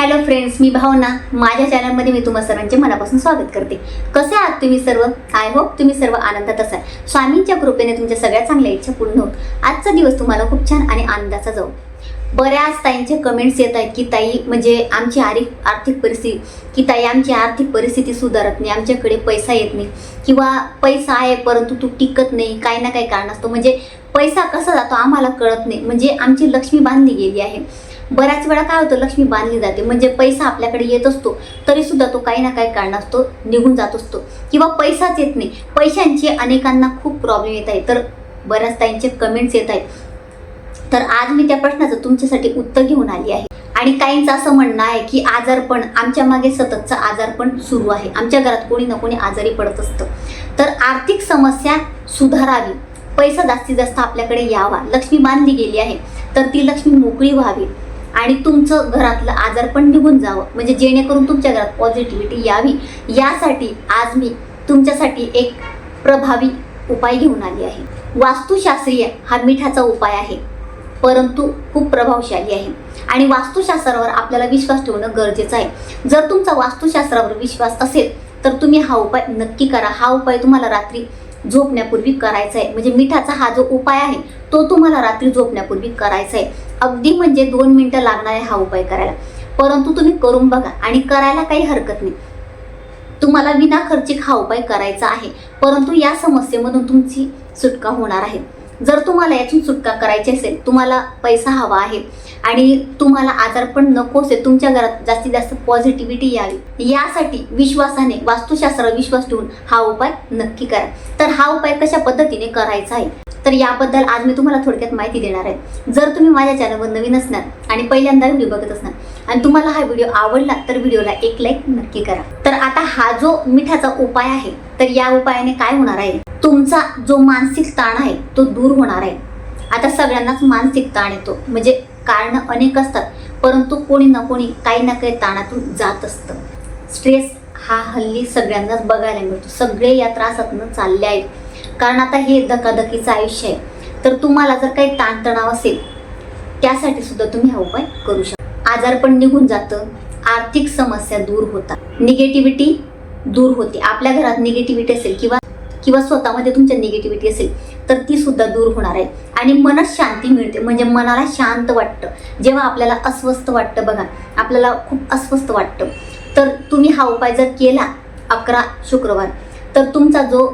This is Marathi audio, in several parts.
हॅलो फ्रेंड्स मी भावना. माझ्या चॅनलमध्ये मी तुम्हा सर्वांचे मनापासून स्वागत करते. कसे आहात तुम्ही सर्व? आय होप तुम्ही सर्व आनंदात असाल. स्वामींच्या कृपेने तुमच्या सगळ्या चांगल्या इच्छा पूर्ण होत. आजचा दिवस तुम्हाला खूप छान आणि आनंदाचा जाऊ बऱ्याच ताईंचे कमेंट्स येत आहेत की ताई म्हणजे आमची आर्थिक आर्थिक परिस्थिती की ताई आमची आर्थिक परिस्थिती सुधारत नाही आमच्याकडे पैसा येत नाही किंवा पैसा आहे परंतु तू टिकत नाही काही ना काही कारण असतो. म्हणजे पैसा कसा जातो आम्हाला कळत नाही. म्हणजे आमची लक्ष्मी बांधली गेली आहे. बऱ्याच वेळा काय होतं लक्ष्मी बांधली जाते. म्हणजे पैसा आपल्याकडे येत असतो तरी सुद्धा तो काही ना काही कारणास्तव निघून जात असतो. किंवा पैसाच येत नाही. पैशांचे अनेकांना खूप प्रॉब्लेम येत आहे तर बऱ्याच ताईंचे कमेंट्स येत आहेत. तर आज मी त्या प्रश्नाचं तुमच्यासाठी उत्तर घेऊन आली आहे. आणि काहींचं असं म्हणणं आहे की आजारपण आमच्या मागे सततचं आजारपण सुरू आहे. आमच्या घरात कोणी ना कोणी आजारी पडत असतं. तर आर्थिक समस्या सुधारावी. पैसा जास्तीत जास्त आपल्याकडे यावा. लक्ष्मी बांधली गेली आहे. तर ती लक्ष्मी मोकळी व्हावी. आणि तुमचं घरातलं आजारपण निघून जावं. म्हणजे जेणेकरून तुमच्या घरात पॉझिटिव्हिटी यावी. यासाठी आज मी तुमच्यासाठी एक प्रभावी उपाय घेऊन आली आहे. वास्तुशास्त्रीय हा मिठाचा उपाय आहे. परंतु खूप प्रभावशाली आहे. आणि वास्तुशास्त्रावर आपल्याला विश्वास ठेवणं गरजेचं आहे. जर तुमचा वास्तुशास्त्रावर विश्वास असेल तर तुम्ही हा उपाय नक्की करा. हा उपाय तुम्हाला रात्री झोपण्यापूर्वी करायचा आहे. म्हणजे मिठाचा हा जो उपाय आहे तो तुम्हाला रात्री झोपण्यापूर्वी करायचा आहे. अगदी म्हणजे दोन मिनटं लागणार आहे हा उपाय करायला. परंतु तुम्ही करून बघा आणि करायला काही हरकत नाही. तुम्हाला विना खर्चिक हा उपाय करायचा आहे. परंतु या समस्येमधून तुमची सुटका होणार आहे. जर तुम्हाला यातून सुटका करायची असेल तुम्हाला पैसा हवा आहे आणि तुम्हाला आजारपण नको असेल तुमच्या घरात जास्तीत जास्त पॉझिटिव्हिटी यावी. यासाठी विश्वासाने वास्तुशास्त्र विश्वास ठेवून हा उपाय नक्की करा. तर हा उपाय कशा पद्धतीने करायचा आहे? तर याबद्दल आज मी तुम्हाला थोडक्यात माहिती देणार आहे. जर तुम्ही माझ्या चॅनलवर नवीन असणार आणि पहिल्यांदा व्हिडिओ बघत असणार आणि तुम्हाला हा व्हिडिओ आवडला तर व्हिडिओला एक लाईक नक्की करा. तर आता हा जो मिठाचा उपाय आहे तर या उपायाने काय होणार आहे? तुमचा जो मानसिक ताण आहे तो दूर होणार आहे. आता सगळ्यांनाच मानसिक ताण येतो. म्हणजे कारण अनेक असतात परंतु कोणी ना कोणी काही ना काही ताणातून जात असतं. स्ट्रेस हा हल्ली सगळ्यांनाच बघायला मिळतो. सगळे या त्रासातून चालले आहेत. कारण आता हे धकाधकीचं आयुष्य आहे. तर तुम्हाला जर काही ताणतणाव असेल त्यासाठी सुद्धा तुम्ही हा उपाय करू शकता. आजारपण निघून जातं आर्थिक समस्या दूर होतात. निगेटिव्हिटी दूर होते. आपल्या घरात निगेटिव्हिटी असेल किंवा किंवा स्वतःमध्ये तुमच्या निगेटिव्हिटी असेल तर ती सुद्धा दूर होणार आहे. आणि मनात शांती मिळते. म्हणजे मनाला शांत वाटतं. जेव्हा आपल्याला अस्वस्थ वाटतं बघा आपल्याला खूप अस्वस्थ वाटतं. तर तुम्ही हा उपाय जर केला अकरा शुक्रवार तर तुमचा जो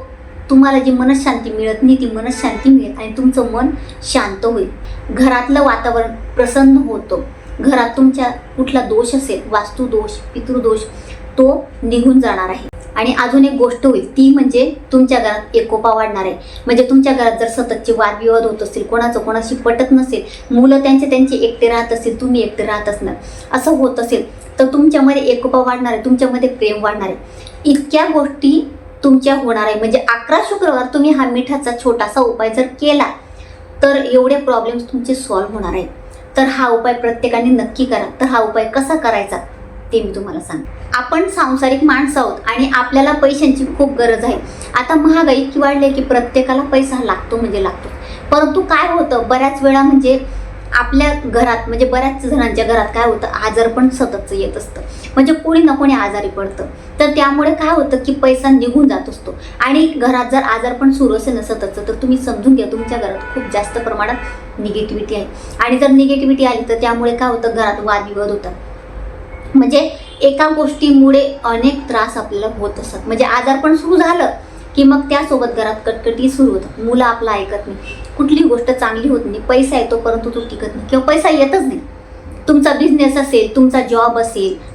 तुम्हाला जी मनशांती मिळत नाही ती मनशांती मिळेल आणि तुमचं मन शांत होईल. घरातलं वातावरण प्रसन्न होतं. घरात तुमच्या कुठला दोष असेल वास्तुदोष पितृदोष तो निघून जाणार आहे. आणि अजून एक गोष्ट होईल ती म्हणजे तुमच्या घरात एकोपा वाढणार आहे. म्हणजे तुमच्या घरात जर सततचे वादविवाद होत असतील कोणाचं कोणाशी पटत नसेल मुलं त्यांचे त्यांचे एकटे राहत असतील तुम्ही एकटे राहत असणार. असं होत असेल तर तुमच्यामध्ये एकोपा वाढणार आहे तुमच्यामध्ये प्रेम वाढणार आहे. इतक्या गोष्टी तुमच्या होणार आहे. म्हणजे अकरा शुक्रवार तुम्ही हा मिठाचा छोटासा उपाय जर केला तर एवढे प्रॉब्लेम्स तुमचे सॉल्व्ह होणार आहेत. तर हा उपाय प्रत्येकाने नक्की करा. तर हा उपाय कसा करायचा ते मी तुम्हाला सांग आपण सांसारिक माणसं आहोत आणि आपल्याला पैशांची खूप गरज आहे. आता महागाई इतकी वाढली की प्रत्येकाला पैसा लागतो म्हणजे लागतो. परंतु काय होतं बऱ्याच वेळा म्हणजे आपल्या घरात म्हणजे बऱ्याच जणांच्या घरात काय होतं आजारपण सततचं येत असतं. म्हणजे कोणी ना कोणी आजारी पडतं. तर त्यामुळे काय होतं की पैसा निघून जात असतो. आणि घरात जर आजारपण सुरू असेल ना सततचं तर तुम्ही समजून घ्या तुमच्या घरात खूप जास्त प्रमाणात निगेटिव्हिटी आहे. आणि जर निगेटिव्हिटी आली तर त्यामुळे काय होतं घरात वादविवाद होतात. म्हणजे एका गोष्टीमुळे अनेक त्रास आपल्याला होत असतात. म्हणजे आजारपण सुरू झालं की मग त्यासोबत घरात कटकटी सुरू होतात. मुलं आपलं ऐकत नाही. कुठली गोष्ट चांगली होत नाही. पैसा येतो परंतु तो टिकत नाही. किंवा पैसा येतच नाही. तुमचा बिझनेस असेल तुमचा जॉब असेल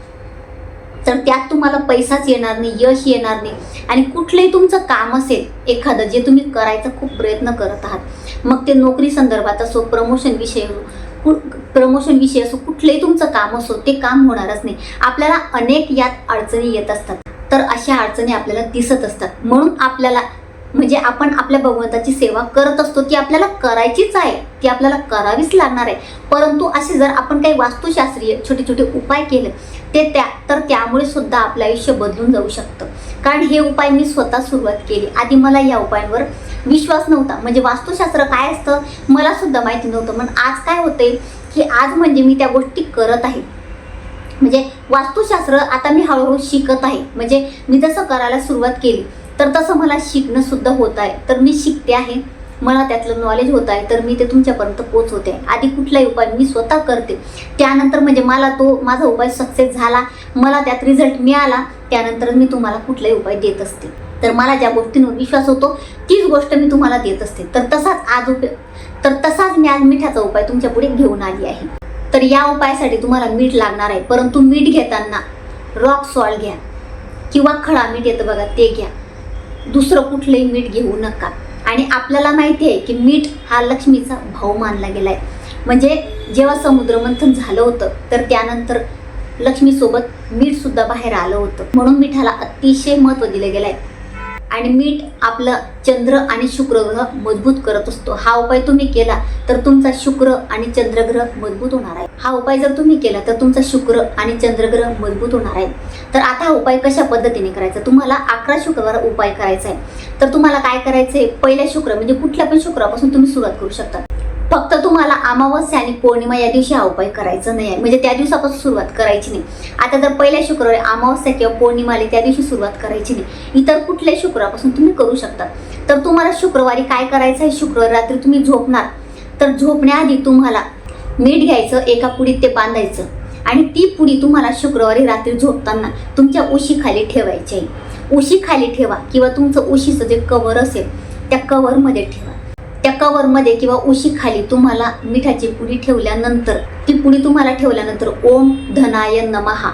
तर त्यात तुम्हाला पैसाच येणार नाही यश येणार नाही. आणि कुठलंही तुमचं काम असेल एखादं जे तुम्ही करायचा खूप प्रयत्न करत आहात मग ते नोकरी संदर्भात असो प्रमोशन विषय प्रमोशन विषय असो कुठलंही तुमचं काम असो ते काम होणारच नाही. आपल्याला अनेक यात अडचणी येत असतात. तर अशा अडचणी आपल्याला दिसत असतात. म्हणून आपल्याला म्हणजे आपण आपल्या भगवंताची सेवा करत असतो ती आपल्याला करायचीच आहे ती आपल्याला करावीच लागणार आहे. परंतु असे जर आपण काही वास्तुशास्त्रीय छोटे छोटे उपाय केले ते त्या तर त्यामुळे सुद्धा आपलं आयुष्य बदलून जाऊ शकतं. कारण हे उपाय मी स्वतः सुरुवात केली. आधी मला या उपायांवर विश्वास नव्हता. म्हणजे वास्तुशास्त्र काय असतं? मला सुद्धा माहिती नव्हतं. पण आज काय होते की आज म्हणजे मी त्या गोष्टी करत आहे. म्हणजे वास्तुशास्त्र आता मी हळूहळू शिकत आहे. म्हणजे मी जसं करायला सुरुवात केली तर तसं मला शिकणं सुद्धा होत आहे. तर मी शिकते आहे. मला त्यातलं नॉलेज होत आहे. तर मी ते तुमच्यापर्यंत पोचवते आधी कुठलाही उपाय मी स्वतः करते. त्यानंतर म्हणजे मला तो माझा उपाय सक्सेस झाला मला त्यात रिझल्ट मिळाला त्यानंतर मी तुम्हाला कुठलाही उपाय देत असते. तर मला ज्या गोष्टींवर विश्वास होतो तीच गोष्ट मी तुम्हाला देत असते. तर तसाच आज उप तर तसाच मी आज मिठाचा उपाय तुमच्यापुढे घेऊन आली आहे. तर या उपायासाठी तुम्हाला मीठ लागणार आहे. परंतु मीठ घेताना रॉक सॉल्ट घ्या. किंवा खडा मीठ येतं बघा ते घ्या. दुसरं कुठलंही मीठ घेऊ नका. आणि आपल्याला माहिती आहे की मीठ हा लक्ष्मीचा भाऊ मानला गेला आहे म्हणजे जेव्हा समुद्रमंथन झालं होतं तर त्यानंतर लक्ष्मीसोबत मीठसुद्धा बाहेर आलं होतं. म्हणून मिठाला अतिशय महत्त्व दिलं गेलं आहे आणि मीठ आपलं चंद्र आणि शुक्र ग्रह मजबूत करत असतो. हा उपाय तुम्ही केला तर तुमचा शुक्र आणि चंद्रग्रह मजबूत होणार आहे. हा उपाय जर तुम्ही केला तर तुमचा शुक्र आणि चंद्रग्रह मजबूत होणार आहे. तर आता हा उपाय कशा पद्धतीने करायचा? तुम्हाला अकरा शुक्रवार उपाय करायचा आहे. तर तुम्हाला काय करायचं आहे पहिल्या शुक्र म्हणजे कुठल्या पण शुक्रापासून तुम्ही सुरुवात करू शकता. फक्त तुम्हाला अमावस्या आणि पौर्णिमा या दिवशी हा उपाय करायचा नाही आहे म्हणजे त्या दिवसापासून सुरुवात करायची नाही. आता जर पहिल्या शुक्रवारी अमावस्या किंवा पौर्णिमा आली त्या दिवशी सुरुवात करायची नाही. इतर कुठल्याही शुक्रवारपासून तुम्ही करू शकता. तर तुम्हाला शुक्रवारी काय करायचं आहे? शुक्रवारी रात्री तुम्ही झोपणार. तर झोपण्याआधी तुम्हाला मीठ घ्यायचं एका पुडीत ते बांधायचं. आणि ती पुडी तुम्हाला शुक्रवारी रात्री झोपताना तुमच्या उशीखाली ठेवायची आहे. उशीखाली ठेवा किंवा तुमचं उशीचं जे कवर असेल त्या कवरमध्ये ठेवा. त्या कवरमध्ये किंवा उशीखाली तुम्हाला मिठाची पुडी ठेवल्यानंतर ती पुडी तुम्हाला ठेवल्यानंतर ओम धनाय नमहा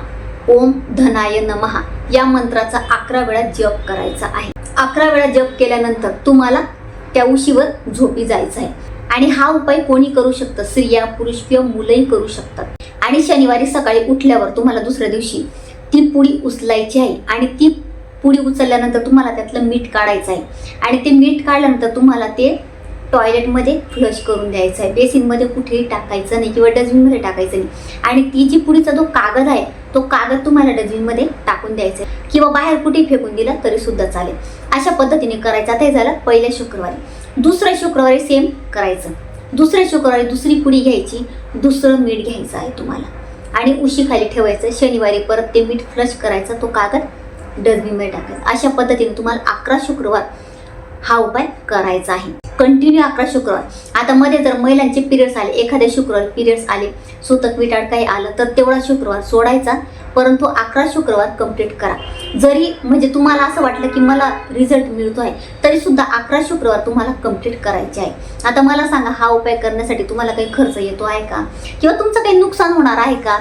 ओम धनाय नमहा या मंत्राचा अकरा वेळा जप करायचा आहे. अकरा वेळा जप केल्यानंतर तुम्हाला त्या उशीवर झोपी जायचं आहे. आणि हा उपाय कोणी करू शकतं? स्त्रिया पुरुष किंवा मुलंही करू शकतात. आणि शनिवारी सकाळी उठल्यावर तुम्हाला दुसऱ्या दिवशी ती पुडी उचलायची आहे आणि ती पुडी उचलल्यानंतर तुम्हाला त्यातलं मीठ काढायचं आहे. आणि ते मीठ काढल्यानंतर तुम्हाला ते टॉयलेटमध्ये फ्लश करून द्यायचं आहे. बेसिनमध्ये कुठेही टाकायचं नाही किंवा डस्टबिनमध्ये टाकायचं नाही. आणि ती जी पुढीचा जो कागद आहे तो कागद तुम्हाला डस्टबिनमध्ये टाकून द्यायचा आहे. किंवा बाहेर कुठेही फेकून दिला तरी सुद्धा चालेल. अशा पद्धतीने करायचं. आता हे झालं पहिल्या शुक्रवारी. दुसऱ्या शुक्रवारी सेम करायचं. दुसऱ्या शुक्रवारी दुसरी पुडी घ्यायची. दुसरं मीठ घ्यायचं आहे तुम्हाला. आणि उशीखाली ठेवायचं. शनिवारी परत ते मीठ फ्लश करायचं. तो कागद डस्टबिनमध्ये टाकायचा. अशा पद्धतीने तुम्हाला अकरा शुक्रवार हा उपाय करायचा आहे. कंटिन्यू अकरा शुक्रवार. आता मध्ये जर महिलांचे पिरियड्स आले एखाद्या शुक्रवार पिरियड्स आले सुतक विटाळ काही आलं तर तेवढा शुक्रवार सोडायचा. परंतु अकरा शुक्रवार कंप्लीट करा. जरी म्हणजे तुम्हाला असं वाटलं की मला रिझल्ट मिळतो आहे तरी सुद्धा अकरा शुक्रवार तुम्हाला कंप्लीट करायचे आहे. आता मला सांगा हा उपाय करण्यासाठी तुम्हाला काही खर्च येतो आहे का? किंवा तुमचं काही नुकसान होणार आहे का?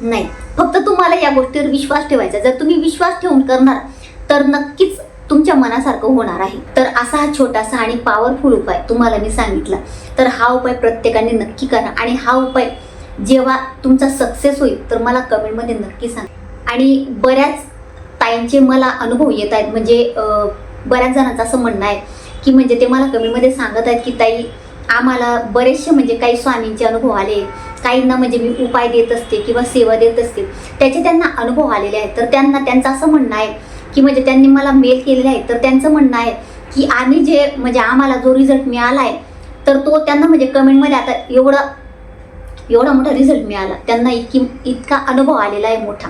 नाही. फक्त तुम्हाला या गोष्टीवर विश्वास ठेवायचा जर तुम्ही विश्वास ठेवून करणार तर नक्कीच तुमच्या मनासारखं होणार आहे. तर असा हा छोटासा आणि पॉवरफुल उपाय तुम्हाला मी सांगितला. तर हा उपाय प्रत्येकाने नक्की करा आणि हा उपाय जेव्हा तुमचा सक्सेस होईल तर मला कमेंटमध्ये नक्की सांगा. आणि बऱ्याच ताईंचे मला अनुभव येत आहेत. म्हणजे बऱ्याच जणांचं असं म्हणणं आहे की म्हणजे ते मला कमेंटमध्ये सांगत आहेत की ताई आम्हाला बरेचसे म्हणजे काही स्वामींचे अनुभव आले. काहींना म्हणजे मी उपाय देत असते किंवा सेवा देत असते. त्याचे त्यांना अनुभव आलेले आहेत. तर त्यांना त्यांचं असं म्हणणं आहे की म्हणजे त्यांनी मला मेल केलेले आहे. तर त्यांचं म्हणणं आहे की आम्ही जे म्हणजे आम्हाला जो रिझल्ट मिळाला आहे तर तो त्यांना म्हणजे कमेंटमध्ये आता एवढं एवढा मोठा रिझल्ट मिळाला. त्यांना इतकी इतका अनुभव आलेला आहे मोठा.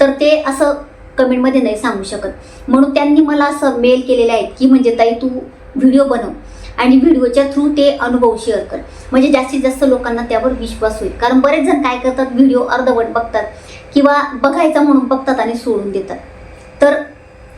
तर ते असं कमेंटमध्ये नाही सांगू शकत. म्हणून त्यांनी मला असं मेल केलेले आहेत की म्हणजे ताई तू व्हिडिओ बनव आणि व्हिडिओच्या थ्रू ते अनुभव शेअर कर. म्हणजे जास्तीत जास्त लोकांना त्यावर विश्वास होईल. कारण बरेच जण काय करतात व्हिडिओ अर्धवट बघतात किंवा बघायचा म्हणून बघतात आणि सोडून देतात. तर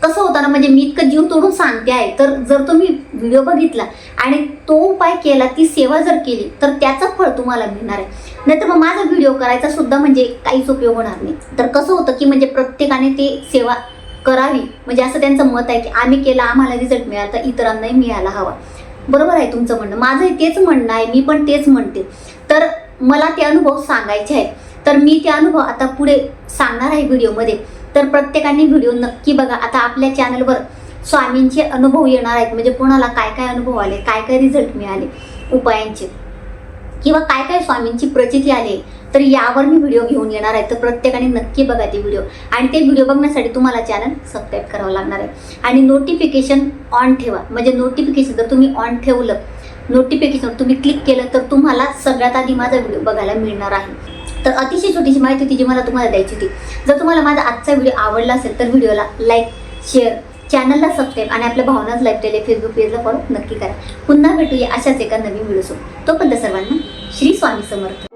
कसं होतं ना म्हणजे मी इतकं जीव तोडून सांगते आहे तर जर तुम्ही व्हिडिओ बघितला आणि तो उपाय केला ती सेवा जर केली तर त्याचं फळ तुम्हाला मिळणार आहे. नाहीतर मग माझा व्हिडिओ करायचा सुद्धा म्हणजे काहीच उपयोग होणार नाही. तर कसं होतं की म्हणजे प्रत्येकाने ते सेवा करावी. म्हणजे असं त्यांचं मत आहे की आम्ही केला आम्हाला रिझल्ट मिळाला तर इतरांनाही मिळायला हवा. बरोबर आहे तुमचं म्हणणं. माझंही तेच म्हणणं आहे मी पण तेच म्हणते. तर मला ते अनुभव सांगायचे आहे तर मी ते अनुभव आता पुढे सांगणार आहे व्हिडिओमध्ये. तर प्रत्येकाने व्हिडिओ नक्की बघा. आता आपल्या चॅनलवर स्वामींचे अनुभव येणार आहेत. म्हणजे कोणाला काय काय अनुभव आले काय काय रिझल्ट मिळाले उपायांचे किंवा काय काय स्वामींची प्रचिती आली तर यावर मी व्हिडिओ घेऊन येणार आहे. तर प्रत्येकाने नक्की बघा ते व्हिडिओ आणि ते व्हिडिओ बघण्यासाठी तुम्हाला चॅनल सबस्क्राईब करावं लागणार आहे. आणि नोटिफिकेशन ऑन ठेवा. म्हणजे नोटिफिकेशन जर तुम्ही ऑन ठेवलं नोटिफिकेशन तुम्ही क्लिक केलं तर तुम्हाला सगळ्यात आधी माझा व्हिडिओ बघायला मिळणार आहे. तर अतिशय छोटीशी माहिती होती जी मला तुम्हाला द्यायची होती. जर तुम्हाला माझा आजचा व्हिडिओ आवडला असेल तर व्हिडिओला लाईक शेअर चॅनलला सबस्क्राईब आणि आपल्या भावनाच लाईफस्टाईल या फेसबुक पेजला फॉलो नक्की करा. पुन्हा भेटूया अशाच एका नवीन व्हिडिओसोबत. तोपर्यंत सर्वांना श्री स्वामी समर्थ.